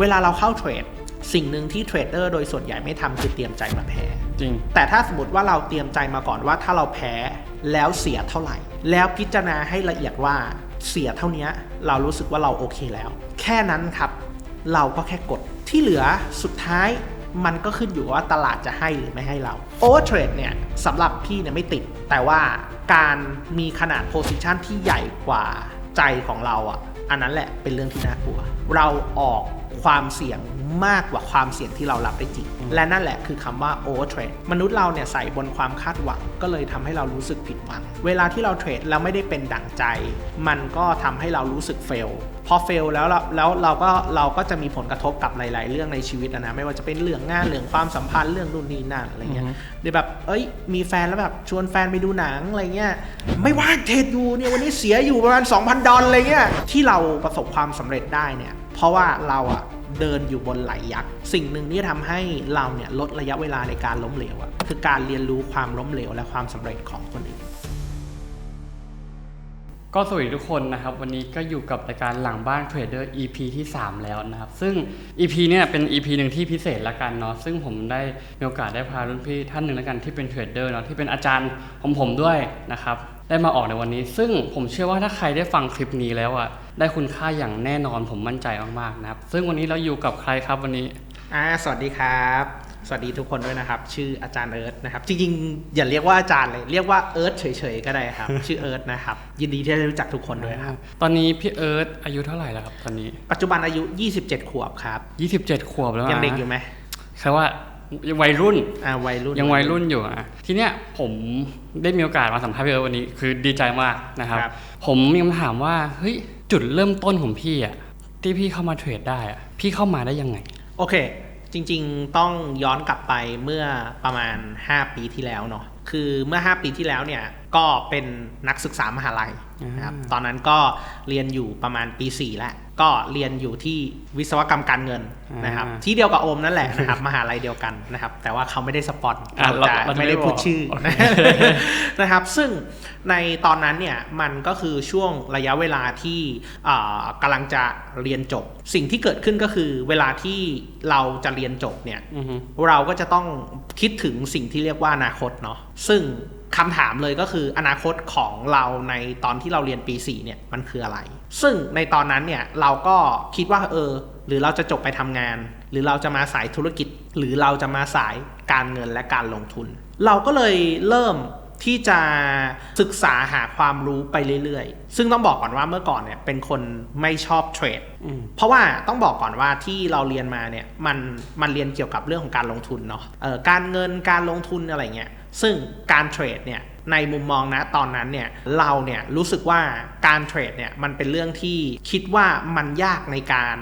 เวลาเราเข้าเทรดสิ่งหนึ่งที่เทรดเดอร์โดยส่วนใหญ่ไม่ทำคือเตรียมใจมาแพ้ จริง แต่ถ้าสมมติว่าเราเตรียมใจมาก่อนว่าถ้าเราแพ้แล้วเสียเท่าไหร่ แล้วพิจารณาให้ละเอียดว่าเสียเท่านี้เรารู้สึกว่าเราโอเคแล้ว แค่นั้นครับ เราก็แค่กดที่เหลือสุดท้ายมันก็ขึ้นอยู่ว่าตลาดจะให้หรือไม่ให้เราโอเวอร์เทรดเนี่ยสำหรับพี่เนี่ยไม่ติด แต่ว่าการมีขนาดโพซิชันที่ใหญ่กว่าใจของเราอะอันนั้นแหละเป็นเรื่องที่น่ากลัว เราออก ความเสี่ยงมากกว่าความเสี่ยงที่เรารับได้จริง และนั่นแหละคือคำว่า over trade มนุษย์เราเนี่ยใส่บนความคาดหวัง ก็เลยทำให้เรารู้สึกผิดหวัง เวลาที่เราเทรดแล้วไม่ได้เป็นดั่งใจ มันก็ทำให้เรารู้สึกเฟลพอเฟลแล้วเราแล้วเราก็เราก็จะมีผลกระทบกับหลาย ๆ เรื่องในชีวิตอะนะไม่ว่าจะเป็นเรื่องงานเรื่องความสัมพันธ์เรื่องนู่นนี่นั่นอะไรเงี้ยอือฮึเดี๋ยวแบบเอ้ย มีแฟนแล้วแบบชวนแฟนไปดูหนังอะไรเงี้ยไม่ว่างเทรดอยู่เนี่ยวันนี้เสียอยู่ประมาณ2,000ดอลอะไรเงี้ยที่เราประสบความสำเร็จได้เนี่ย เพราะว่าเราอะเดินอยู่บนไหลยักษ์สิ่งหนึ่งที่ทำให้เราเนี่ยลดระยะเวลาในการล้มเหลวอะคือการเรียนรู้ความล้มเหลวและความสำเร็จของคนอื่นก็สวัสดีทุกคนนะครับ วันนี้ก็อยู่กับรายการหลังบ้านเทรดเดอร์ EP ที่ 3 แล้วนะครับ ซึ่ง EP เนี่ยเป็น EP หนึ่งที่พิเศษละกันเนาะซึ่งผมได้มีโอกาสได้พารุ่นพี่ท่านหนึ่งละกันที่เป็นเทรดเดอร์เนาะที่เป็นอาจารย์ของผมด้วยนะครับ ได้มาออกในวันนี้ ซึ่งผมเชื่อว่าถ้าใครได้ฟังคลิปนี้แล้วอะได้คุณค่าอย่างแน่นอนผมมั่นใจมากๆนะครับ ซึ่งวันนี้เราอยู่กับใครครับวันนี้อ่าสวัสดีครับ สวัสดีทุกคนด้วยนะครับ ชื่ออาจารย์เอิร์ธนะครับ จริงๆ อย่าเรียกว่าอาจารย์เลย เรียกว่าเอิร์ธเฉยๆ ก็ได้ครับ ชื่อเอิร์ธนะครับ ยินดีที่ได้รู้จักทุกคนด้วยครับ ตอนนี้พี่เอิร์ธอายุเท่าไหร่แล้วครับตอนนี้ ปัจจุบันอายุ 27 ขวบครับ 27 ขวบแล้วนะยังเด็กอยู่ไหมแค่ว่า ยังวัยรุ่นอ่าวัยรุ่นยังวัยรุ่นอยู่อะทีเนี้ยผมได้มีโอกาสมาสัมภาษณ์พี่เอิร์ธวันนี้ คือดีใจมากนะครับครับ ผมมีคำถามว่าเฮ้ยจุดเริ่มต้นของพี่อะที่พี่เข้ามาเทรดได้อะพี่เข้ามาได้ยังไง โอเค จริง ๆ ต้องย้อนกลับไปเมื่อประมาณ 5 ปีที่แล้วเนาะคือเมื่อ 5 ปีที่แล้วเนี่ยก็เป็นนักศึกษามหาลัย นะครับอ่าตอนนั้นก็เรียนอยู่ประมาณปี4แล้วก็เรียนอยู่ที่วิศวกรรมการเงินนะครับที่เดียวกับโอมนั่นแหละนะครับมหาลัยเดียวกันนะครับ แต่ว่าเขาไม่ได้สปอนอะเราจะเราจะไม่ได้ไม่บอกพูดชื่อโอเคนะครับ ซึ่งในตอนนั้นเนี่ยมันก็คือช่วงระยะเวลาที่อ่ากำลังจะเรียนจบ สิ่งที่เกิดขึ้นก็คือเวลาที่เราจะเรียนจบเนี่ยอือฮึเราก็จะต้องคิดถึงสิ่งที่เรียกว่าอนาคตเนาะซึ่ง คำถามเลยก็คืออนาคตของเราในตอนที่เราเรียนปี 4 เนี่ยมันคืออะไร ซึ่งในตอนนั้นเนี่ยเราก็คิดว่าเออ หรือเราจะจบไปทำงาน หรือเราจะมาสายธุรกิจ หรือเราจะมาสายการเงินและการลงทุน เราก็เลยเริ่มที่จะศึกษาหาความรู้ไปเรื่อยๆ ซึ่งต้องบอกก่อนว่าเมื่อก่อนเนี่ยเป็นคนไม่ชอบเทรดอืมเพราะว่าต้องบอกก่อนว่าที่เราเรียนมาเนี่ยมันมันเรียนเกี่ยวกับเรื่องของการลงทุนเนาะเออการเงินการลงทุนอะไรเงี้ย ซึ่งการเทรดเนี่ยในมุมมองนะตอนนั้นเนี่ยเราเนี่ยรู้สึกว่าการเทรดเนี่ยมันเป็นเรื่องที่คิดว่ามันยากในการ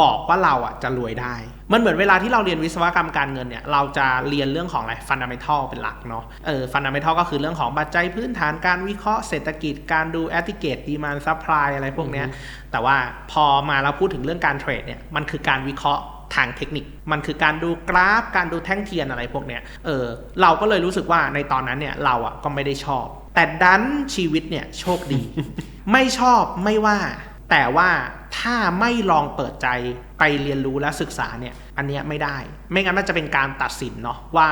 บอกว่าเราอะจะรวยได้ มันเหมือนเวลาที่เราเรียนวิศวกรรมการเงินเนี่ยเราจะเรียนเรื่องของอะไรฟันดัมเ n ทัลเป็นหลักเนาะเออฟันดัมเ n ทัลก็คือเรื่องของปัจจัยพื้นฐานการวิเคราะห์เศรษฐกิจการดูแอติเกตดีมานซัพพลายอะไรพวกเนี้ยแต่ว่าพอมาเราพูดถึงเรื่องการเทรดเนี่ยมันคือการวิเคราะห์ ทางเทคนิค มันคือการดูกราฟ การดูแท่งเทียนอะไรพวกเนี้ย เออ เราก็เลยรู้สึกว่าในตอนนั้นเนี่ยเราอะก็ไม่ได้ชอบ แต่ดันชีวิตเนี่ยโชคดี ไม่ชอบไม่ว่า แต่ว่าถ้าไม่ลองเปิดใจไปเรียนรู้และศึกษาเนี่ยอันเนี้ยไม่ได้ ไม่งั้นมันจะเป็นการตัดสินเนาะว่า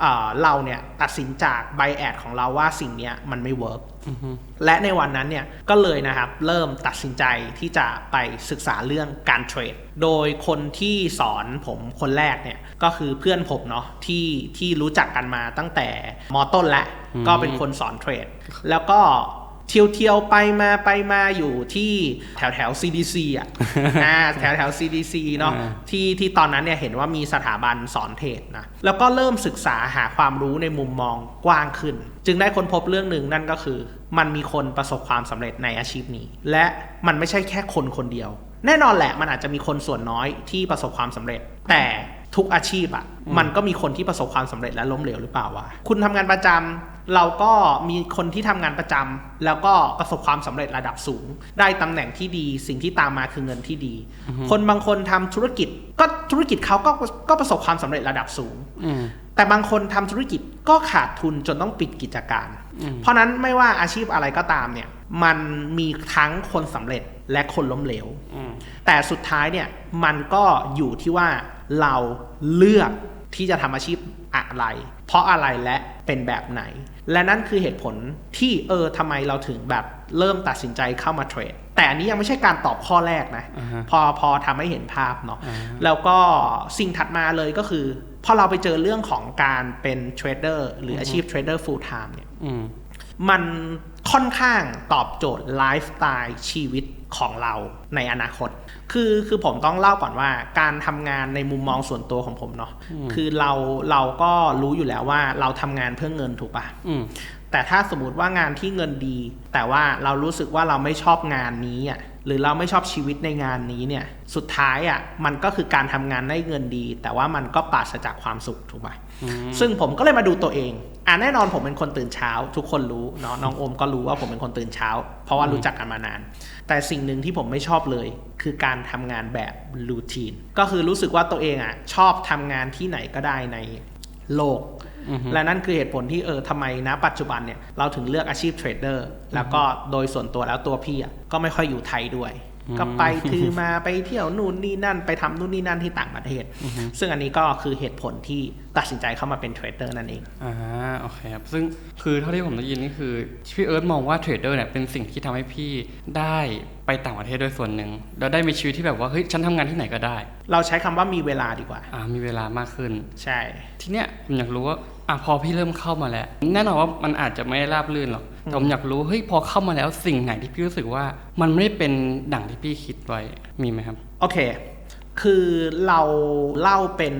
เอ่อเราเนี่ยตัดสินจากไบแอดของเราว่าสิ่งเนี้ยมันไม่เวิร์กอือฮึและในวันนั้นเนี่ยก็เลยนะครับเริ่มตัดสินใจที่จะไปศึกษาเรื่องการเทรด โดยคนที่สอนผมคนแรกเนี่ยก็คือเพื่อนผมเนาะที่ที่รู้จักกันมาตั้งแต่มต้นแล้วอืมก็เป็นคนสอนเทรด แล้วก็ เที่ยวเที่ยวๆไปมาไปมาอยู่ที่แถวแถว CDC อะอ่าแถวแถว CDC เนาะอ่าที่ที่ตอนนั้นเนี่ยเห็นว่ามีสถาบันสอนเทรดนะแล้วก็เริ่มศึกษาหาความรู้ในมุมมองกว้างขึ้น จึงได้ค้นพบเรื่องหนึ่งนั่นก็คือ มันมีคนประสบความสำเร็จในอาชีพนี้ และมันไม่ใช่แค่คนคนเดียว แน่นอนแหละมันอาจจะมีคนส่วนน้อยที่ประสบความสำเร็จ แต่ทุกอาชีพอะมันก็มีคนที่ประสบความสำเร็จและล้มเหลวหรือเปล่าวะคุณทำงานประจำ เราก็มีคนที่ทำงานประจำแล้วก็ประสบความสำเร็จระดับสูง ได้ตำแหน่งที่ดี สิ่งที่ตามมาคือเงินที่ดี คนบางคนทำธุรกิจ ก็ธุรกิจเขาก็ก็ประสบความสำเร็จระดับสูงอืมแต่บางคนทำธุรกิจก็ขาดทุนจนต้องปิดกิจการอืมเพราะนั้นไม่ว่าอาชีพอะไรก็ตามเนี่ยมันมีทั้งคนสำเร็จและคนล้มเหลวอืมแต่สุดท้ายเนี่ยมันก็อยู่ที่ว่าเราเลือกที่จะทำอาชีพอะไร เพราะอะไรและเป็นแบบไหน และนั่นคือเหตุผลที่เออทำไมเราถึงแบบเริ่มตัดสินใจเข้ามาเทรด แต่อันนี้ยังไม่ใช่การตอบข้อแรกนะอ่าฮะพอพอทำให้เห็นภาพเนาะอ่าแล้วก็สิ่งถัดมาเลยก็คือพอเราไปเจอเรื่องของการเป็นเทรดเดอร์หรืออาชีพเทรดเดอร์ full time เนี่ยอืมมันค่อนข้างตอบโจทย์ไลฟ์สไตล์ชีวิต ของเราในอนาคต คือคือผมต้องเล่าก่อนว่า การทำงานในมุมมองส่วนตัวของผมเนาะอืมคือเราเราก็รู้อยู่แล้วว่าเราทำงานเพื่อเงินถูกปะอืมแต่ถ้าสมมติว่างานที่เงินดี แต่ว่าเรารู้สึกว่าเราไม่ชอบงานนี้อะหรือเราไม่ชอบชีวิตในงานนี้เนี่ยสุดท้ายอะมันก็คือการทำงานได้เงินดี แต่ว่ามันก็ปราศจากความสุขถูกปะอืมซึ่งผมก็เลยมาดูตัวเองอ่าแน่นอนผมเป็นคนตื่นเช้า ทุกคนรู้เนาะน้องโอมก็รู้ว่าผมเป็นคนตื่นเช้า เพราะว่ารู้จักกันมานาน แต่สิ่งหนึ่งที่ผมไม่ชอบเลย คือการทำงานแบบรูทีน ก็คือรู้สึกว่าตัวเองอะ ชอบทำงานที่ไหนก็ได้ในโลกอือฮึและนั่นคือเหตุผลที่เออทำไมนะปัจจุบันเนี่ย เราถึงเลือกอาชีพเทรดเดอร์แล้วก็โดยส่วนตัวแล้วตัวพี่อะก็ไม่ค่อยอยู่ไทยด้วยอืม ก็ไปคือมาไปเที่ยวนู่นนี่นั่น ไปทำนู่นนี่นั่นที่ต่างประเทศอือฮึซึ่งอันนี้ก็คือเหตุผลที่ตัดสินใจเข้ามาเป็นเทรดเดอร์นั่นเองอ่าโอเคครับซึ่งคือเท่าที่ผมได้ยินนี่คือพี่เอิร์ธมองว่าเทรดเดอร์เนี่ยเป็นสิ่งที่ทำให้พี่ได้ไปต่างประเทศด้วยส่วนหนึ่งแล้วได้มีชีวิตที่แบบว่าเฮ้ยฉันทำงานที่ไหนก็ได้ เราใช้คำว่ามีเวลาดีกว่าอ่ามีเวลามากขึ้น ใช่ ทีเนี้ยผมอยากรู้ว่า อะพอพี่เริ่มเข้ามาแล้ว แน่นอนว่ามันอาจจะไม่ราบรื่นหรอกแต่ผมอยากรู้เฮ้ยพอเข้ามาแล้วสิ่งไหนที่พี่รู้สึกว่า มันไม่ได้เป็นดั่งที่พี่คิดไว้มีไหมครับ โอเค คือเราเล่าเป็น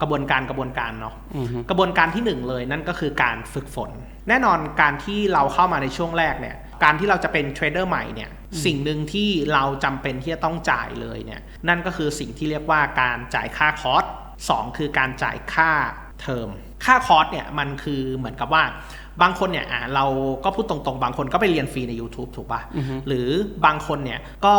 กระบวนการกระบวนการเนาะอือฮึกระบวนการที่หนึ่งเลยนั่นก็คือการฝึกฝน แน่นอนการที่เราเข้ามาในช่วงแรกเนี่ยการที่เราจะเป็นเทรดเดอร์ใหม่เนี่ยสิ่งหนึ่งที่เราจำเป็นที่จะต้องจ่ายเลยเนี่ยนั่นก็คือสิ่งที่เรียกว่าการจ่ายค่าคอร์สสองคือการจ่ายค่าเทอม ค่าคอร์สเนี่ยมันคือเหมือนกับว่าบางคนเนี่ยอะเราก็พูดตรงๆ บางคนก็ไปเรียนฟรีใน YouTube ถูกปะอือฮึหรือบางคนเนี่ยก็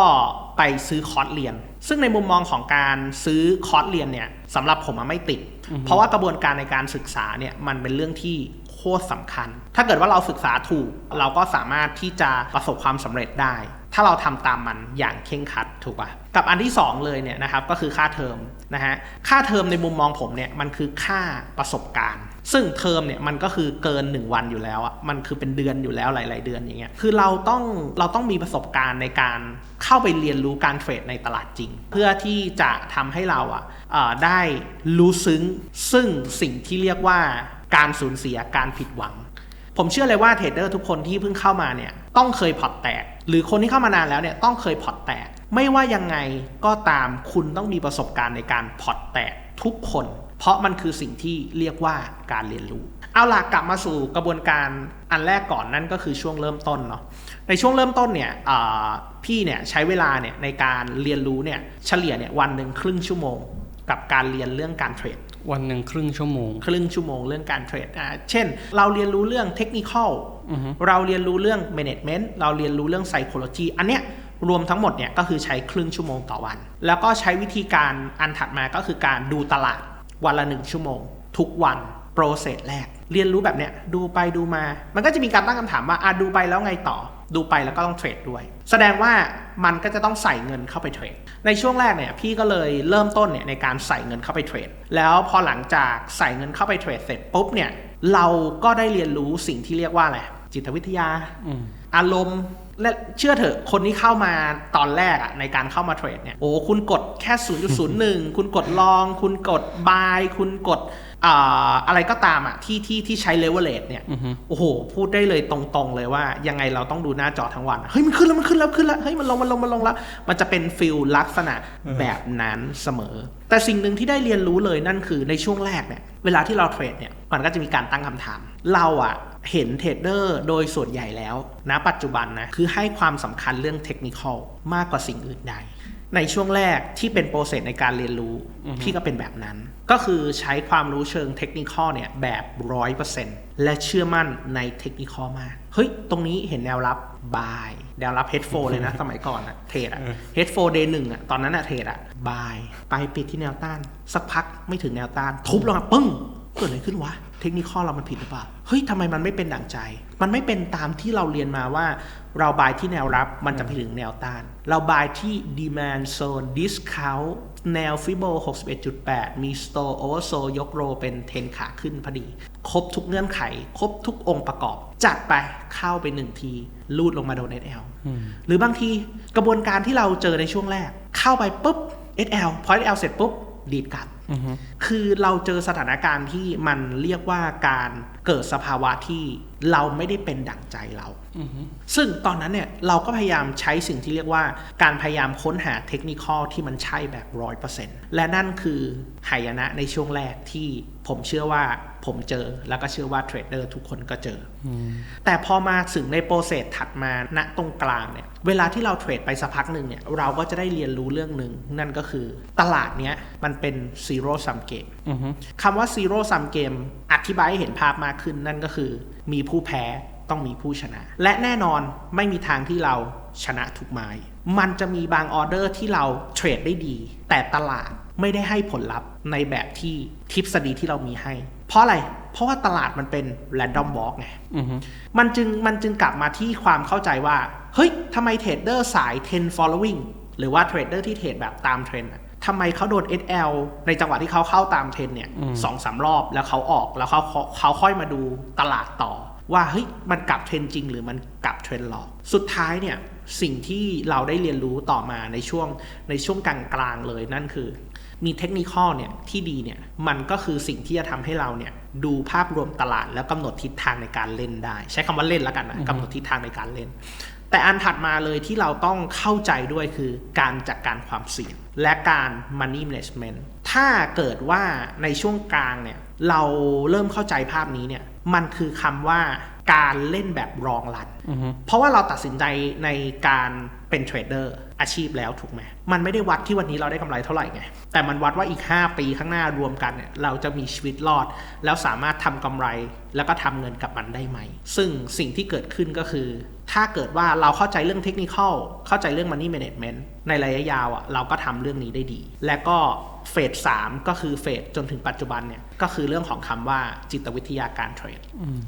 ไปซื้อคอร์สเรียน ซึ่งในมุมมองของการซื้อคอร์สเรียนเนี่ยสำหรับผมอะไม่ติด เพราะว่ากระบวนการในการศึกษาเนี่ยมันเป็นเรื่องที่โคตรสำคัญ ถ้าเกิดว่าเราศึกษาถูก เราก็สามารถที่จะประสบความสำเร็จได้ ถ้าเราทำตามมันอย่างเคร่งครัดถูกปะกับอันที่สองเลยเนี่ยนะครับก็คือค่าเทอมนะฮะค่าเทอมในมุมมองผมเนี่ยมันคือค่าประสบการณ์ ซึ่งเทอมเนี่ยมันก็คือเกิน 1 วันอยู่แล้วอะมันคือเป็นเดือนอยู่แล้วหลาย ๆ เดือนอย่างเงี้ยคือเราต้องเราต้องมีประสบการณ์ในการเข้าไปเรียนรู้การเทรดในตลาดจริง เพื่อที่จะทำให้เราอะเอ่อได้รู้ซึ้งซึ่งสิ่งที่เรียกว่าการสูญเสียการผิดหวัง ผมเชื่อเลยว่าเทรดเดอร์ทุกคนที่เพิ่งเข้ามาเนี่ยต้องเคยพอร์ตแตก หรือคนที่เข้ามานานแล้วเนี่ยต้องเคยพอร์ตแตก ไม่ว่ายังไงก็ตามคุณต้องมีประสบการณ์ในการพอร์ตแตกทุกคน เพราะมันคือสิ่งที่เรียกว่าการเรียนรู้ เอาล่ะกลับมาสู่กระบวนการอันแรกก่อนนั่นก็คือช่วงเริ่มต้นเนาะในช่วงเริ่มต้นเนี่ยพี่เนี่ยใช้เวลาเนี่ยในการเรียนรู้เนี่ยเฉลี่ยเนี่ยวันหนึ่งครึ่งชั่วโมง กับการเรียนเรื่องการเทรด วันหนึ่งครึ่งชั่วโมง ครึ่งชั่วโมงเรื่องการเทรดอ่าเช่น เราเรียนรู้เรื่องเทคนิคอลอือฮึเราเรียนรู้เรื่อง management เราเรียนรู้เรื่อง psychology อันเนี้ยรวมทั้งหมดเนี่ยก็คือใช้ครึ่งชั่วโมงต่อวัน แล้วก็ใช้วิธีการอันถัดมาก็คือการดูตลาดวันละหนึ่งชั่วโมง ทุกวันโปรเซสแรก เรียนรู้แบบเนี้ยดูไปดูมา มันก็จะมีการตั้งคำถามว่าอะดูไปแล้วไงต่อ ดูไปแล้วก็ต้องเทรดด้วย แสดงว่ามันก็จะต้องใส่เงินเข้าไปเทรด ในช่วงแรกเนี่ยพี่ก็เลยเริ่มต้นเนี่ยในการใส่เงินเข้าไปเทรด แล้วพอหลังจากใส่เงินเข้าไปเทรดเสร็จปุ๊บเนี่ยเราก็ได้เรียนรู้สิ่งที่เรียกว่าอะไรจิตวิทยาอืมอารมณ์ และเชื่อเถอะคนที่เข้ามาตอนแรกอะในการเข้ามาเทรดเนี่ยโอ้คุณกดแค่ 0.01 คุณกดลอง คุณกดบาย คุณกดอ่าอะไรก็ตามอะที่ที่ที่ใช้เลเวลเลตเนี่ยอือฮึโอ้โห พูดได้เลยตรงๆเลยว่า ยังไงเราต้องดูหน้าจอทั้งวัน เฮ้ย มันขึ้นแล้ว มันขึ้นแล้วขึ้นแล้วเฮ้ยมันลงมันลงมันลงแล้ว มันจะเป็นฟิลลักษณะแบบนั้นเสมอ แต่สิ่งหนึ่งที่ได้เรียนรู้เลยนั่นคือในช่วงแรกเนี่ยเวลาที่เราเทรดเนี่ยมันก็จะมีการตั้งคำถาม เราอะ เห็นเทรดเดอร์โดยส่วนใหญ่แล้วณปัจจุบันนะคือให้ความสำคัญเรื่องเทคนิคอลมากกว่าสิ่งอื่นใดในช่วงแรกที่เป็นโปรเซสในการเรียนรู้อือฮึพี่ก็เป็นแบบนั้น ก็คือใช้ความรู้เชิงเทคนิคอลเนี่ยแบบร้อยเปอร์เซ็นต์และเชื่อมั่นในเทคนิคอลมาก เฮ้ย ตรงนี้เห็นแนวรับบายแนวรับเฮดโฟเลยนะสมัยก่อนอะเทรดอะเฮดโฟเดย์หนึ่งอะตอนนั้นอะเทรดอะบายไปปิดที่แนวต้าน สักพักไม่ถึงแนวต้าน ทุบลงมาปึ้ง เกิดอะไรขึ้นวะ เทคนิคเรามันผิดหรือเปล่า เฮ้ยทำไมมันไม่เป็นดั่งใจ มันไม่เป็นตามที่เราเรียนมาว่า เราบายที่แนวรับมันจะไปถึงแนวต้าน เราบายที่ demand zone discount แนวฟิโบ61.8 มี store oversold ยกโรเป็นเทนขาขึ้นพอดี ครบทุกเงื่อนไข ครบทุกองค์ประกอบ จัดไปเข้าไปหนึ่งทีลูดลงมาโดน SL หรือบางทีกระบวนการที่เราเจอในช่วงแรก เข้าไปปุ๊บ SL พอ SL เสร็จปุ๊บดีดกลับ คือเราเจอสถานการณ์ที่มันเรียกว่าการเกิดสภาวะที่เราไม่ได้เป็นดั่งใจเรา ซึ่งตอนนั้นเนี่ยเราก็พยายามใช้สิ่งที่เรียกว่า การพยายามค้นหาเทคนิคที่มันใช่แบบร้อยเปอร์เซ็นต์และนั่นคือหายนะในช่วงแรกที่ผมเชื่อว่าผมเจอแล้วก็เชื่อว่าเทรดเดอร์ทุกคนก็เจออแต่พอมาถึงในโปรเซสถัดมาณตรงกลางเนี่ยเวลาที่เราเทรดไปสักพักหนึ่งเนี่ยเราก็จะได้เรียนรู้เรื่องหนึ่งนั่นก็คือตลาดเนี้ยมันเป็น zero sum game คำว่า zero sum game อธิบายให้เห็นภาพมากขึ้นนั่นก็คือมีผู้แพ้ ต้องมีผู้ชนะ และแน่นอนไม่มีทางที่เราชนะทุกไม้ มันจะมีบางออเดอร์ที่เราเทรดได้ดี แต่ตลาดไม่ได้ให้ผลลัพธ์ในแบบที่ทฤษฎีที่เรามีให้ เพราะอะไร เพราะว่าตลาดมันเป็น random walk ไงมันจึงมันจึงกลับมาที่ความเข้าใจว่า เฮ้ยทำไมเทรดเดอร์สาย10 following หรือว่าเทรดเดอร์ที่เทรดแบบตามเทรนด์อะทำไมเขาโดน SL ในจังหวะที่เขาเข้าตามเทรนด์เนี่ยสองสามรอบแล้วเขาออกแล้วเขาเขาเขาค่อยมาดูตลาดต่อ ว่าเฮ้ยมันกลับเทรนด์จริง หรือมันกลับเทรนด์หลอก สุดท้ายเนี่ยสิ่งที่เราได้เรียนรู้ต่อมาในช่วงในช่วงกลางๆเลยนั่นคือ มีเทคนิคเนี่ยที่ดีเนี่ยมันก็คือสิ่งที่จะทำให้เราเนี่ยดูภาพรวมตลาดแล้วกำหนดทิศทางในการเล่นได้ ใช้คำว่าเล่นแล้วกันนะกำหนดทิศทางในการเล่น แต่อันถัดมาเลยที่เราต้องเข้าใจด้วยคือการจัดการความเสี่ยง และการ money management ถ้าเกิดว่าในช่วงกลางเนี่ยเราเริ่มเข้าใจภาพนี้เนี่ย มันคือคำว่าการเล่นแบบรองรันเพราะว่าเราตัดสินใจในการเป็นเทรดเดอร์อาชีพแล้วถูกไหม มันไม่ได้วัดที่วันนี้เราได้กำไรเท่าไหร่ไง แต่มันวัดว่าอีก 5 ปีข้างหน้ารวมกันเนี่ยเราจะมีชีวิตรอด แล้วสามารถทำกำไรแล้วก็ทำเงินกับมันได้ไหม ซึ่งสิ่งที่เกิดขึ้นก็คือ ถ้าเกิดว่าเราเข้าใจเรื่องเทคนิคเข้าใจเรื่อง money management ในระยะยาวอะเราก็ทำเรื่องนี้ได้ดี และก็ เฟสสามก็คือเฟสจนถึงปัจจุบันเนี่ยก็คือเรื่องของคำว่าจิตวิทยาการเทรด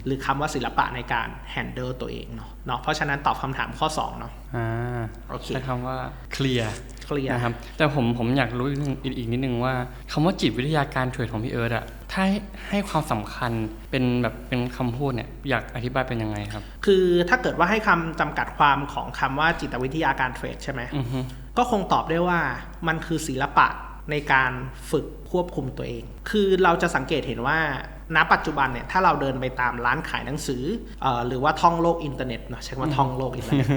หรือคำว่าศิลปะในการ handle ตัวเองเนาะเนาะเพราะฉะนั้นตอบคำถามข้อ2เนาะอ่าโอเคใช้คำว่าเคลียร์เคลียร์นะครับแต่ผมผมอยากรู้อีกนิดนึงอีกนิดนึงว่าคำว่าจิตวิทยาการเทรดของพี่เอิร์ธอะถ้าให้ให้ความสำคัญเป็นแบบเป็นคำพูดเนี่ยอยากอธิบายเป็นยังไงครับ คือถ้าเกิดว่าให้คำจำกัดความของคำว่าจิตวิทยาการเทรดใช่ไหมอือฮึก็คงตอบได้ว่ามันคือศิลปะ ในการฝึกควบคุมตัวเอง คือเราจะสังเกตเห็นว่าณปัจจุบันเนี่ยถ้าเราเดินไปตามร้านขายหนังสือเออหรือว่าท่องโลกอินเทอร์เน็ตเนอะใช้คำว่าท่องโลกอินเทอร์เน็ต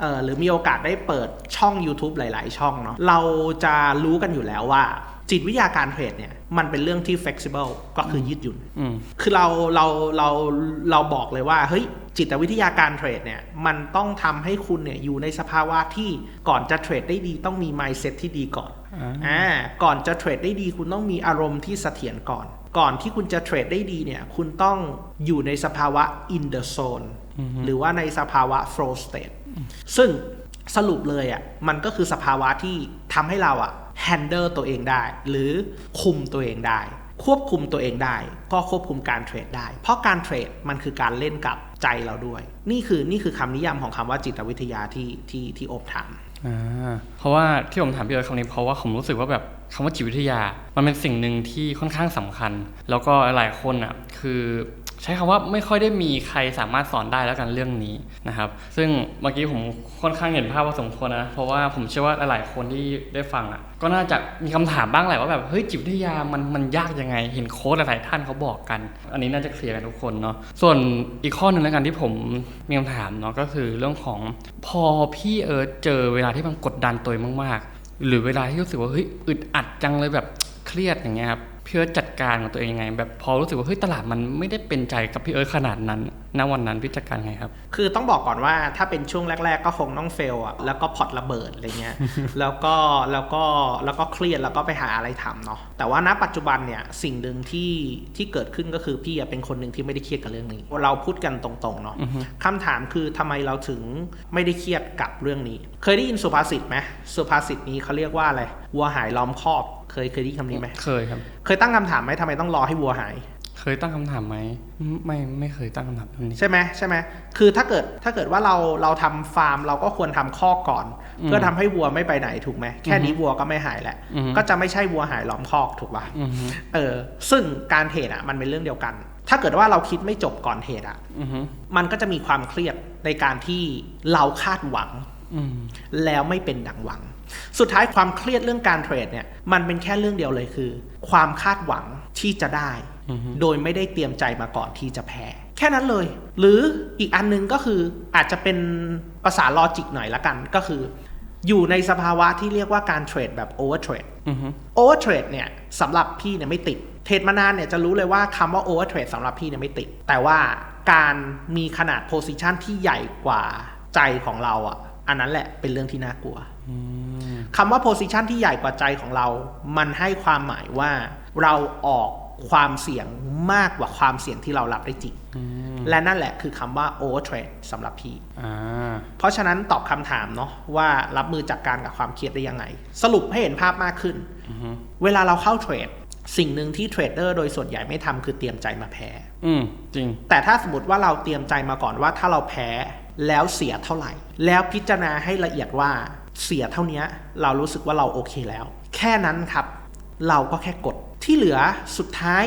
เออหรือมีโอกาสได้เปิดช่อง YouTube หลาย ๆ ช่องเนาะเราจะรู้กันอยู่แล้วว่า จิตวิทยาการเทรดเนี่ยมันเป็นเรื่องที่ flexible ก็คือยืดหยุ่นอืมคือเราเราเราเราบอกเลยว่าเฮ้ยจิตวิทยาการเทรดเนี่ยมันต้องทำให้คุณเนี่ยอยู่ในสภาวะที่ก่อนจะเทรดได้ดีต้องมี mindset ที่ดีก่อน อ่าอ่าก่อนจะเทรดได้ดีคุณต้องมีอารมณ์ที่เสถียรก่อน ก่อนที่คุณจะเทรดได้ดีเนี่ย คุณต้องอยู่ในสภาวะ in the zone หรือว่าในสภาวะ flow state ซึ่งสรุปเลยอะมันก็คือสภาวะที่ทำให้เราอะ handle ตัวเองได้ หรือคุมตัวเองได้ ควบคุมตัวเองได้ ก็ควบคุมการเทรดได้ เพราะการเทรดมันคือการเล่นกับใจเราด้วย นี่คือนี่คือคำนิยามของคำว่าจิตวิทยาที่ที่ที่อบถามอ่า เพราะว่าที่ผมถามพี่เอิร์ธคำนี้เพราะว่าผมรู้สึกว่าแบบคำว่าจิตวิทยา มันเป็นสิ่งหนึ่งที่ค่อนข้างสำคัญ แล้วก็หลายคนอะคือ ใช้คำว่าไม่ค่อยได้มีใครสามารถสอนได้แล้วกันเรื่องนี้นะครับ ซึ่งเมื่อกี้ผมค่อนข้างเห็นภาพพอสมควรนะ เพราะว่าผมเชื่อว่าหลายๆคนที่ได้ฟังอะ ก็น่าจะมีคำถามบ้างแหละว่าแบบเฮ้ยจิตวิทยามันมันยากยังไง เห็นโค้ดหลายๆท่านเขาบอกกัน อันนี้น่าจะเคลียร์กันทุกคนเนาะส่วนอีกข้อหนึ่งแล้วกันที่ผมมีคำถามเนาะก็คือเรื่องของพอพี่เอิร์ธเจอเวลาที่มันกดดันตัวเองมาก ๆ หรือเวลาที่รู้สึกว่าเฮ้ยอึดอัดจังเลยแบบเครียดอย่างเงี้ยครับ พี่เอิร์ธจัดการกับตัวเองยังไง แบบพอรู้สึกว่าเฮ้ยตลาดมันไม่ได้เป็นใจกับพี่เอิร์ธขนาดนั้นณวันนั้นพี่จัดการไงครับ คือต้องบอกก่อนว่าถ้าเป็นช่วงแรก ๆ ก็คงต้องเฟลอะแล้วก็พอร์ตระเบิดอะไรเงี้ยแล้วก็แล้วก็แล้วก็เครียดแล้วก็ไปหาอะไรทำเนาะแต่ว่าณปัจจุบันเนี่ยสิ่งหนึ่งที่ที่เกิดขึ้นก็คือพี่อะเป็นคนหนึ่งที่ไม่ได้เครียดกับเรื่องนี้ เราพูดกันตรงๆเนาะคำถามคือทำไมเราถึงไม่ได้เครียดกับเรื่องนี้ เคยได้ยินสุภาษิตไหมสุภาษิตนี้เขาเรียกว่าอะไรวัวหายล้อมคอก เคยเคยได้ยินคำนี้ไหมเคยครับ เคยตั้งคำถามไหมทำไมต้องรอให้วัวหาย เคยตั้งคำถามไหมอืมไม่ไม่เคยตั้งคำถามตรงนี้ใช่ไหมใช่ไหมคือถ้าเกิดถ้าเกิดว่าเราเราทำฟาร์มเราก็ควรทำคอกก่อนอืมเพื่อทำให้วัวไม่ไปไหนถูกไหมแค่นี้วัวก็ไม่หายแหละอือฮึก็จะไม่ใช่วัวหายล้อมคอกถูกป่ะอือฮึเออ ซึ่งการเทรดอะมันเป็นเรื่องเดียวกัน ถ้าเกิดว่าเราคิดไม่จบก่อนเทรดอะอือฮึมันก็จะมีความเครียดในการที่เราคาดหวังอืมแล้วไม่เป็นดังหวัง สุดท้ายความเครียดเรื่องการเทรดเนี่ยมันเป็นแค่เรื่องเดียวเลยคือ ความคาดหวังที่จะได้อือฮึโดยไม่ได้เตรียมใจมาก่อนที่จะแพ้ แค่นั้นเลย หรืออีกอันนึงก็คืออาจจะเป็นภาษาลอจิกหน่อยละกันก็คือ อยู่ในสภาวะที่เรียกว่าการเทรดแบบโอเวอร์เทรดอือฮึโอเวอร์เทรดเนี่ยสำหรับพี่เนี่ยไม่ติด เทรดมานานเนี่ยจะรู้เลยว่าคำว่าโอเวอร์เทรดสำหรับพี่เนี่ยไม่ติด แต่ว่าการมีขนาดโพซิชันที่ใหญ่กว่าใจของเราอะ อันนั้นแหละเป็นเรื่องที่น่ากลัวอืม คำว่าโพซิชันที่ใหญ่กว่าใจของเรา มันให้ความหมายว่าเราออกความเสี่ยงมากกว่าความเสี่ยงที่เรารับได้จริงอืมและนั่นแหละคือคำว่า overtrade สำหรับพี่อ่าเพราะฉะนั้นตอบคำถามเนาะว่ารับมือจัดการกับความเครียดได้ยังไง สรุปให้เห็นภาพมากขึ้นอือฮึเวลาเราเข้าเทรดสิ่งหนึ่งที่เทรดเดอร์โดยส่วนใหญ่ไม่ทำคือเตรียมใจมาแพ้ อืมจริง แต่ถ้าสมมติว่าเราเตรียมใจมาก่อนว่าถ้าเราแพ้แล้วเสียเท่าไหร่ แล้วพิจารณาให้ละเอียดว่า เสียเท่านี้เรารู้สึกว่าเราโอเคแล้ว แค่นั้นครับ เราก็แค่กดที่เหลือสุดท้าย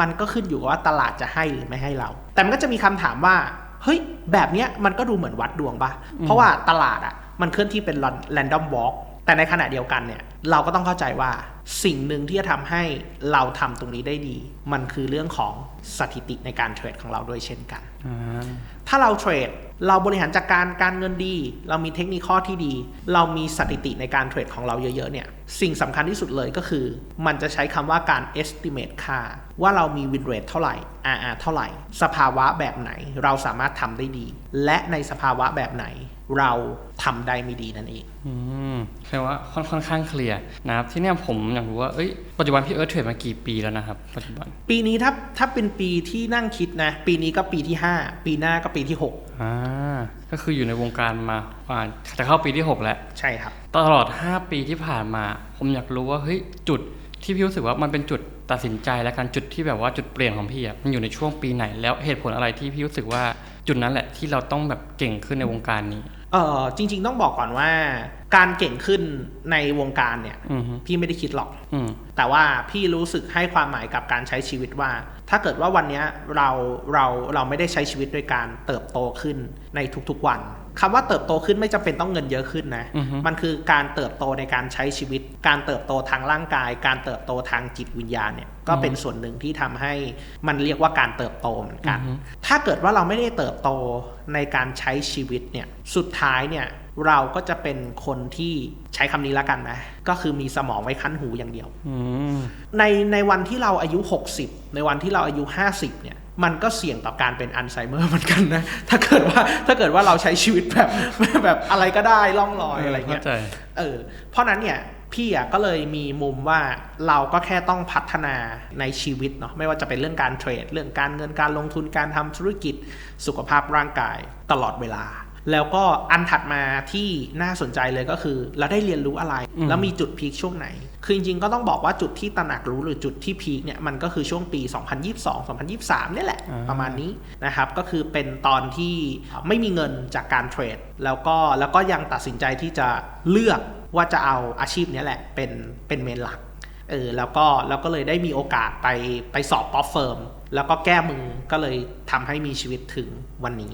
มันก็ขึ้นอยู่กับว่าตลาดจะให้หรือไม่ให้เรา แต่มันก็จะมีคำถามว่า เฮ้ย แบบเนี้ยมันก็ดูเหมือนวัดดวงปะเพราะว่าตลาดอะมันเคลื่อนที่เป็น random walk แต่ในขณะเดียวกันเนี่ย เราก็ต้องเข้าใจว่า สิ่งหนึ่งที่จะทำให้เราทำตรงนี้ได้ดี มันคือเรื่องของสถิติในการเทรดของเราด้วยเช่นกันอ่าถ้าเราเทรดเราบริหารจัดการการเงินดี เรามีเทคนิคข้อที่ดี เรามีสถิติในการเทรดของเราเยอะๆเนี่ยสิ่งสำคัญที่สุดเลยก็คือ มันจะใช้คำว่าการ estimate ค่า ว่าเรามี win rate เท่าไหร่ RR เท่าไหร่ สภาวะแบบไหนเราสามารถทำได้ดี และในสภาวะแบบไหน เราทำได้ไม่ดีนั่นเองอืมแค่ว่าค่อนค่อนข้างเคลียร์นะครับที่เนี่ยผมอยากรู้ว่าเอ้ยปัจจุบันพี่เอิร์ธเทรดมากี่ปีแล้วนะครับปัจจุบัน ปีนี้ถ้าถ้าเป็นปีที่นั่งคิดนะ ปีนี้ก็ปีที่ 5 ปีหน้าก็ปีที่อ่าก็คืออยู่ในวงการมาอ่าจะเข้าปีที่ 6 แล้ว6ใช่ครับ ตลอด 5 ปีที่ผ่านมา ผมอยากรู้ว่าเฮ้ยจุดที่พี่รู้สึกว่ามันเป็นจุดตัดสินใจและการจุดที่แบบว่าจุดเปลี่ยนของพี่อะมันอยู่ในช่วงปีไหนแล้วเหตุผลอะไรที่พี่รู้สึกว่า จุดนั้นแหละที่เราต้องแบบเก่งขึ้นในวงการนี้เออจริง ๆ ต้องบอกก่อนว่า การเก่งขึ้นในวงการเนี่ยอือฮึพี่ไม่ได้คิดหรอกอืมแต่ว่าพี่รู้สึกให้ความหมายกับการใช้ชีวิตว่า ถ้าเกิดว่าวันเนี้ยเราเราเราไม่ได้ใช้ชีวิตโดยการเติบโตขึ้นในทุกๆวัน คำว่าเติบโตขึ้นไม่จำเป็นต้องเงินเยอะขึ้นนะอือฮึมันคือการเติบโตในการใช้ชีวิต การเติบโตทางร่างกาย การเติบโตทางจิตวิญญาณเนี่ยก็เป็นส่วนหนึ่งที่ทำให้มันเรียกว่าการเติบโตเหมือนกันอือฮึถ้าเกิดว่าเราไม่ได้เติบโตในการใช้ชีวิตเนี่ยสุดท้ายเนี่ยเราก็จะเป็นคนที่ใช้คำนี้แล้วกันนะ ก็คือมีสมองไว้คั้นหูอย่างเดียวอืมในในวันที่เราอายุ 60 ในวันที่เราอายุ 50เนี่ย มันก็เสี่ยงต่อการเป็นอัลไซเมอร์เหมือนกันนะ ถ้าเกิดว่าถ้าเกิดว่าเราใช้ชีวิตแบบแบบอะไรก็ได้ล่องลอยอะไรเงี้ยเข้าใจเออเพราะนั้นเนี่ยพี่อะก็เลยมีมุมว่าเราก็แค่ต้องพัฒนาในชีวิตเนาะไม่ว่าจะเป็นเรื่องการเทรด เรื่องการเงินการลงทุนการทำธุรกิจสุขภาพร่างกายตลอดเวลา แล้วก็อันถัดมาที่น่าสนใจเลยก็คือ เราได้เรียนรู้อะไรอืมแล้วมีจุดพีคช่วงไหน คือจริงๆก็ต้องบอกว่าจุดที่ตระหนักรู้หรือจุดที่พีคเนี่ยมันก็คือช่วงปี 2022-2023เนี่ยแหละอ่าประมาณนี้นะครับ ก็คือเป็นตอนที่ไม่มีเงินจากการเทรด แล้วก็แล้วก็ยังตัดสินใจที่จะเลือกว่าจะเอาอาชีพเนี้ยแหละเป็นเป็นเมนหลักเออแล้วก็แล้วก็เลยได้มีโอกาสไปไปสอบป๊อปเฟิร์ม แล้วก็แก้มือก็เลยทำให้มีชีวิตถึงวันนี้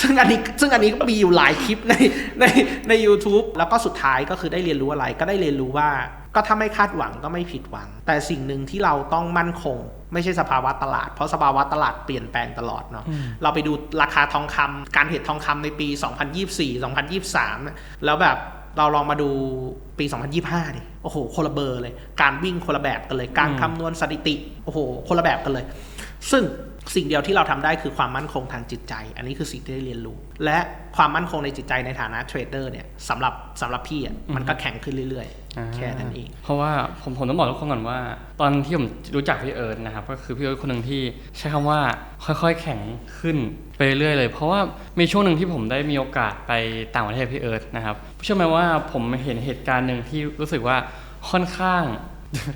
ซึ่งอันนี้ซึ่งอันนี้ก็มีอยู่หลายคลิปในในใน YouTube แล้วก็สุดท้ายก็คือได้เรียนรู้อะไรก็ได้เรียนรู้ว่า ก็ถ้าไม่คาดหวังก็ไม่ผิดหวัง แต่สิ่งหนึ่งที่เราต้องมั่นคง ไม่ใช่สภาวะตลาด เพราะสภาวะตลาดเปลี่ยนแปลงตลอดเนาะอืมเราไปดูราคาทองคำการเทรดทองคำในปี 2024 2023เนี่ยแล้วแบบเราลองมาดูปี 2025 ดิ โอ้โห คนละเบอร์เลย การวิ่งคนละแบบกันเลย การอืมคำนวณสถิติ โอ้โห คนละแบบกันเลย ซึ่งสิ่งเดียวที่เราทำได้คือความมั่นคงทางจิตใจ อันนี้คือสิ่งที่ได้เรียนรู้ และความมั่นคงในจิตใจในฐานะเทรดเดอร์เนี่ยสำหรับสำหรับพี่อะมันก็แข็งขึ้นเรื่อยอ่าๆแค่นั้นเอง เพราะว่าผมผมต้องบอกทุกคนก่อนว่า ตอนที่ผมรู้จักพี่เอิร์ธนะครับ ก็คือพี่เอิร์ธคนหนึ่งที่ใช้คำว่าค่อยๆแข็งขึ้นไปเรื่อยๆเลย เพราะว่ามีช่วงหนึ่งที่ผมได้มีโอกาสไปต่างประเทศพี่เอิร์ธนะครับเชื่อไหมว่าผมเห็นเหตุการณ์หนึ่งที่รู้สึกว่าค่อนข้าง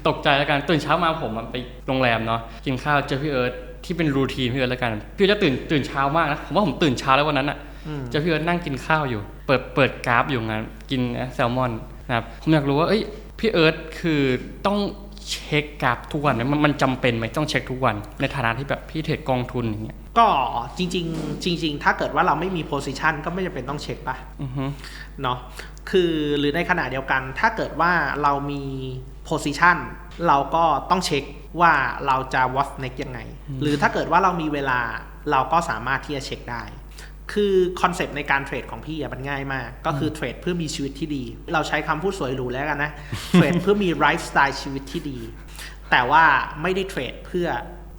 ตกใจแล้วกันตื่นเช้ามาผมอะไปโรงแรมเนาะกินข้าวเจอพี่เอิร์ธที่เป็นรูทีนพี่เอิร์ธแล้วกันพี่เอิร์ธจะตื่นตื่นเช้ามากนะผมว่าผมตื่นเช้าแล้ววันนั้นอะอืมเจอพี่เอิร์ธนั่งกินข้าวอยู่ เปิดเปิดกราฟอยู่งั้นกินแซลมอนนะครับผมอยากรู้ว่าเอ้ยพี่เอิร์ธคือต้องเช็คกราฟทุกวันไหมมันมันจำเป็นไหมต้องเช็คทุกวัน ในฐานะที่แบบพี่เทรดกองทุนอย่างเงี้ยก็จริง ๆ จริง ๆ ถ้าเกิดว่าเราไม่มีโพซิชันก็ไม่จำเป็นต้องเช็คปะอือฮึเนาะคือหรือในขณะเดียวกันถ้าเกิดว่าเรามี โพซิชันเราก็ต้องเช็คว่าเราจะ what's next ยังไง หรือถ้าเกิดว่าเรามีเวลาเราก็สามารถที่จะเช็คได้ คือคอนเซปต์ในการเทรดของพี่อะมันง่ายมาก ก็คือเทรดเพื่อมีชีวิตที่ดี เราใช้คำพูดสวยหรูแล้วกันนะ เทรดเพื่อมีไลฟ์สไตล์ชีวิตที่ดี แต่ว่าไม่ได้เทรดเพื่อ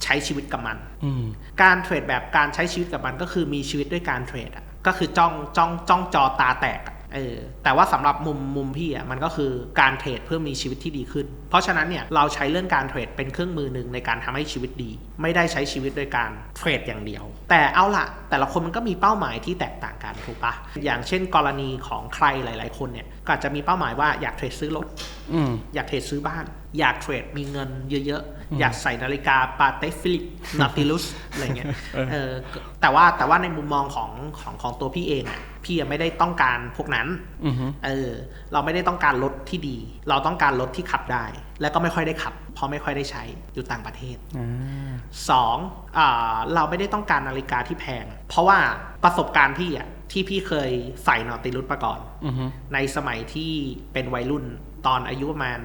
ใช้ชีวิตกับมันอืมการเทรดแบบการใช้ชีวิตกับมันก็คือมีชีวิตด้วยการเทรดอะ ก็คือจ้องจ้องจ้องจอตาแตกอะ เออแต่ว่าสำหรับมุมมุมพี่อะมันก็คือการเทรดเพื่อมีชีวิตที่ดีขึ้น เพราะฉะนั้นเนี่ยเราใช้เรื่องการเทรดเป็นเครื่องมือหนึ่งในการทำให้ชีวิตดี ไม่ได้ใช้ชีวิตโดยการเทรดอย่างเดียว แต่เอาละแต่ละคนมันก็มีเป้าหมายที่แตกต่างกันถูกปะอย่างเช่น กรณีของใครหลาย ๆ คนเนี่ยก็อาจจะมีเป้าหมายว่าอยากเทรดซื้อรถอืมอยากเทรดซื้อบ้าน อยากเทรดมีเงินเยอะๆ อยากใส่นาฬิกาปาเต้ฟิลิปนาติลุสอะไรเงี้ยเออแต่ว่าแต่ว่าในมุมมองของของของตัวพี่เองอะพี่อะไม่ได้ต้องการพวกนั้นอือฮึเออ เราไม่ได้ต้องการรถที่ดี เราต้องการรถที่ขับได้ และก็ไม่ค่อยได้ขับ เพราะไม่ค่อยได้ใช้อยู่ต่างประเทศอ่าสองอาเราไม่ได้ต้องการนาฬิกาที่แพง เพราะว่าประสบการณ์พี่อะที่พี่เคยใส่นอติลุสมาก่อนอือฮึในสมัยที่เป็นวัยรุ่น ตอนอายุประมาณ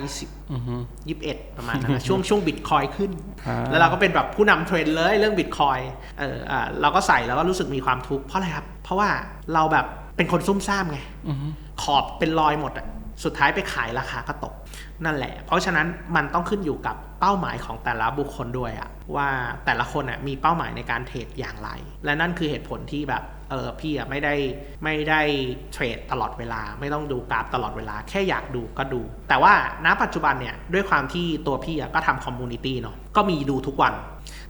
19-20อือฮึยี่สิบเอ็ดประมาณนั้นนะช่วงช่วงบิตคอยขึ้นอ่าแล้วเราก็เป็นแบบผู้นำเทรนด์เลยเรื่องบิตคอยเอออ่าเราก็ใส่แล้วก็รู้สึกมีความทุกข์เพราะอะไรครับ เพราะว่าเราแบบเป็นคนซุ่มซ่ามไงอือฮึขอบเป็นรอยหมดอะสุดท้ายไปขายราคาก็ตก นั่นแหละ เพราะฉะนั้นมันต้องขึ้นอยู่กับ เป้าหมายของแต่ละบุคคลด้วยอะว่าแต่ละคนอะมีเป้าหมายในการเทรดอย่างไร และนั่นคือเหตุผลที่แบบเออพี่อะไม่ได้ไม่ได้เทรดตลอดเวลา ไม่ต้องดูกราฟตลอดเวลา แค่อยากดูก็ดู แต่ว่าณปัจจุบันเนี่ยด้วยความที่ตัวพี่อะก็ทำคอมมูนิตี้เนาะก็มีดูทุกวัน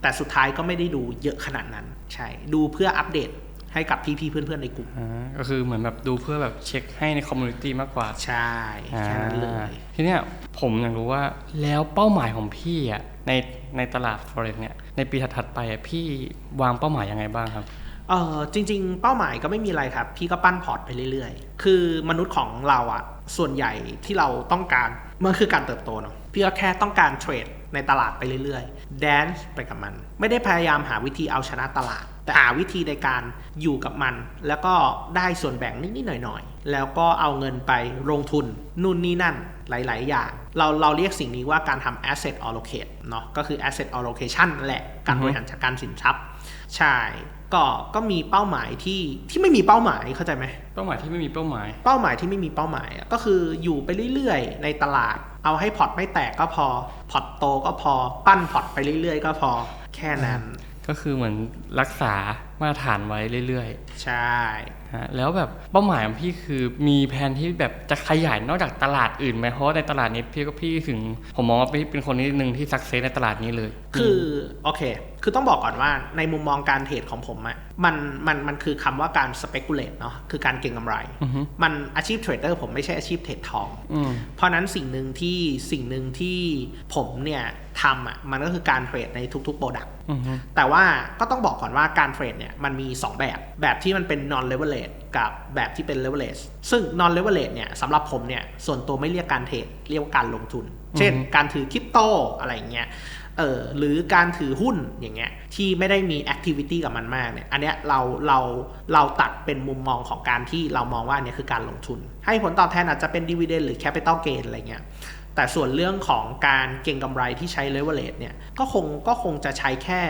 แต่สุดท้ายก็ไม่ได้ดูเยอะขนาดนั้น ใช่ ดูเพื่ออัปเดต ให้กับพี่ๆเพื่อนๆในกลุ่มอ่าก็คือเหมือนแบบดูเพื่อแบบเช็คให้ในคอมมูนิตี้มากกว่า ใช่แค่นั้นเลยทีเนี้ยผมอยากรู้ว่าแล้วเป้าหมายของพี่อะในในตลาด forex เนี่ยในปีถัดๆไปอะพี่วางเป้าหมายยังไงบ้างครับเออจริง ๆ เป้าหมายก็ไม่มีอะไรครับ พี่ก็ปั้นพอร์ตไปเรื่อยๆ คือมนุษย์ของเราอะส่วนใหญ่ที่เราต้องการมันคือการเติบโตเนาะพี่ก็แค่ต้องการเทรดในตลาดไปเรื่อยๆแดนซ์ไปกับมัน ไม่ได้พยายามหาวิธีเอาชนะตลาด แต่หาวิธีในการอยู่กับมัน แล้วก็ได้ส่วนแบ่งนิดๆหน่อยๆ แล้วก็เอาเงินไปลงทุนนู่นนี่นั่นหลาย ๆ อย่าง เราเราเรียกสิ่งนี้ว่าการทำ asset allocate เนาะก็คือ asset allocation นั่นแหละการบริหารจัดการสินทรัพย์ ใช่ก็ก็มีเป้าหมายที่ที่ไม่มีเป้าหมายเข้าใจไหมเป้าหมายที่ไม่มีเป้าหมาย เป้าหมายที่ไม่มีเป้าหมายอะก็คืออยู่ไปเรื่อยๆ ในตลาด เอาให้พอร์ตไม่แตกก็พอพอร์ตโตก็พอปั้นพอร์ตไปเรื่อยๆ ก็พอแค่นั้น ก็คือเหมือนรักษามาตรฐานไว้เรื่อยใช่ๆฮะแล้วแบบเป้าหมายของพี่คือมีแผนที่แบบจะขยายนอกจากตลาดอื่นไหมเพราะว่าในตลาดนี้พี่ก็พี่ถึง ผมมองว่าพี่เป็นคนนี้หนึ่งที่สักเซสในตลาดนี้เลยคือโอเค คือต้องบอกก่อนว่าในมุมมองการเทรดของผมอะมันมันมันคือคำว่าการ speculate เนาะคือการเก็งกำไรอือฮึมันอาชีพเทรดเดอร์ผมไม่ใช่อาชีพเทรดทองอืมเพราะนั้นสิ่งหนึ่งที่สิ่งหนึ่งที่ผมเนี่ยทำอะมันก็คือการเทรดในทุกๆโปรดักต์อือฮึแต่ว่าก็ต้องบอกก่อนว่าการเทรดเนี่ยมันมี 2 แบบ แบบที่มันเป็น non leverage กับแบบที่เป็น leverage ซึ่ง non leverage เนี่ยสำหรับผมเนี่ยส่วนตัวไม่เรียกการเทรดเรียกว่าการลงทุน เช่น การถือคริปโตอะไรอย่างเงี้ย เออหรือการถือหุ้นอย่างเงี้ยที่ไม่ได้มีแอคทิวิตี้กับมันมากเนี่ยอันเนี้ยเราเราเราตัดเป็นมุมมองของการที่เรามองว่าเนี่ยคือการลงทุน ให้ผลตอบแทนอาจจะเป็นดีเวเดนหรือแคปิตอลเกนอะไรเงี้ยแต่ส่วนเรื่องของการเก็งกำไรที่ใช้เลเวอเรจเนี่ยก็คงก็คงจะใช้แค่